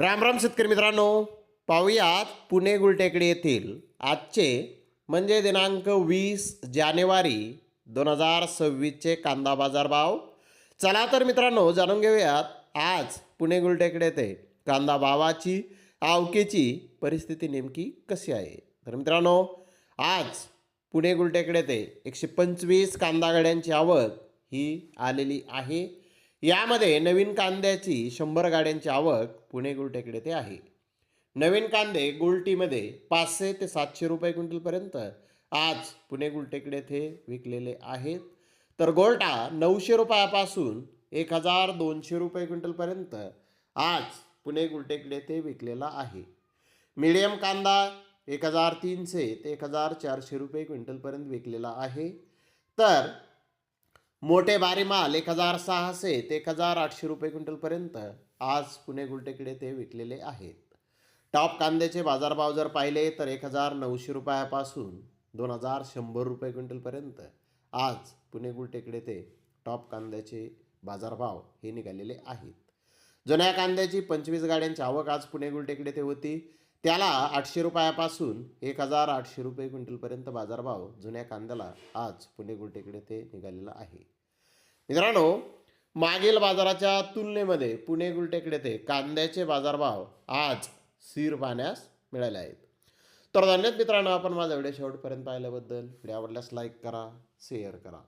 राम राम शेतकरी मित्रांनो पाहूयात पुणे गुलटेकडी येथील आजचे म्हणजे दिनांक वीस जानेवारी दोन हजार सव्वीसचे कांदा बाजार भाव चला तर मित्रांनो जाणून घेऊयात आज पुणे गुलटेकडे येथे कांदा भावाची आवकेची परिस्थिती नेमकी कशी आहे? तर मित्रांनो आज पुणे गुलटेकडे येथे एकशे पंचवीस कांदा गाड्यांची आवक ही आलेली आहे. यामध्ये नवीन कांद्याची शंभर गाड्यांची आवक पुणे गुलटेकडे ते आहे. नवीन कांदे गुलटीमध्ये पाचशे ते सातशे रुपये क्विंटलपर्यंत आज पुणे गुलटेकडे ते विकलेले आहेत. तर गोल्टा नऊशे रुपयापासून एक हजार दोनशे रुपये क्विंटलपर्यंत आज पुणे गुलटेकडे ते विकलेला आहे. मीडियम कांदा एक हजार तीनशे ते एक हजार चारशे रुपये क्विंटलपर्यंत विकलेला आहे. तर मोठे बारी माल एक हजार सहाशे ते एक हजार आठशे रुपये क्विंटलपर्यंत आज पुणे गुलटेकडे ते विकलेले आहेत. टॉप कांद्याचे बाजारभाव जर पाहिले तर एक हजार नऊशे रुपयापासून दोन हजार शंभर रुपये क्विंटलपर्यंत आज पुणे गुलटेकडे ते टॉप कांद्याचे बाजारभाव हे निघालेले आहेत. जुन्या कांद्याची पंचवीस गाड्यांची आवक आज पुणे गुलटेकडे ते होती. त्याला आठशे रुपयापासून एक हजार आठशे रुपये क्विंटलपर्यंत बाजारभाव जुन्या कांद्याला आज पुणे गुलटेकडे ते निघालेला आहे. मित्रांनो मागील बाजाराच्या तुलनेमध्ये पुणे गुलटेकडे ते कांद्याचे बाजारभाव आज स्थिर पाहण्यास मिळाले आहेत. तर धन्यवाद मित्रांनो आपण माझा व्हिडिओ शेवटपर्यंत पाहिल्याबद्दल. व्हिडिओ आवडल्यास लाईक करा शेअर करा.